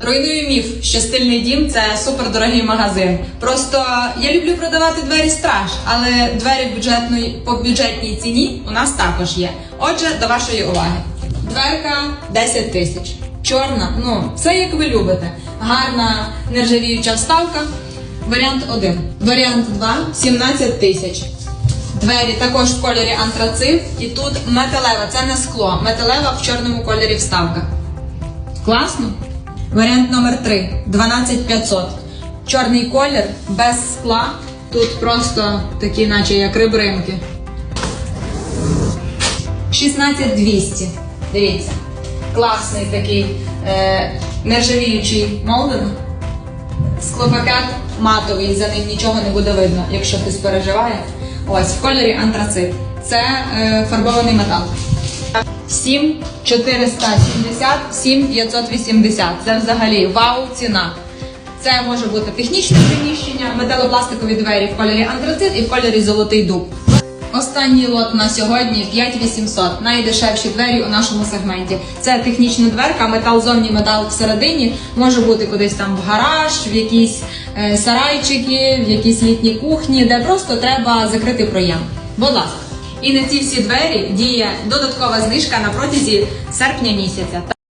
Руйную міф, що стильний дім це супердорогий магазин. Просто я люблю продавати двері страж, але двері бюджетної по бюджетній ціні у нас також є. Отже, до вашої уваги. Дверка 10 тисяч. Чорна, ну все як ви любите. Гарна нержавіюча вставка. Варіант 1. Варіант 2 17 тисяч. Двері також в кольорі антрацит, і тут металева, це не скло, металева в чорному кольорі вставка. Класно? Варіант номер 3 12500. Чорний колір без скла. Тут просто такі, наче як ребринки. 16200. Дивіться. Класний такий е, нержавіючий молдинг. Склопакет матовий, за ним нічого не буде видно, якщо хтось переживає. Ось в кольорі антрацит. Це е, фарбований метал. 7 470, 7 580. Це взагалі вау ціна. Це може бути технічне приміщення, металопластикові двері в кольорі антрацит і в кольорі золотий дуб. Останній лот на сьогодні 5800. Найдешевші двері у нашому сегменті. Це технічна дверка, метал зовні, метал всередині. Може бути кудись там в гараж, в якісь е, сарайчики, в якісь літні кухні, де просто треба закрити проєм. Будь ласка. І на ці всі двері діє додаткова знижка на протязі серпня місяця.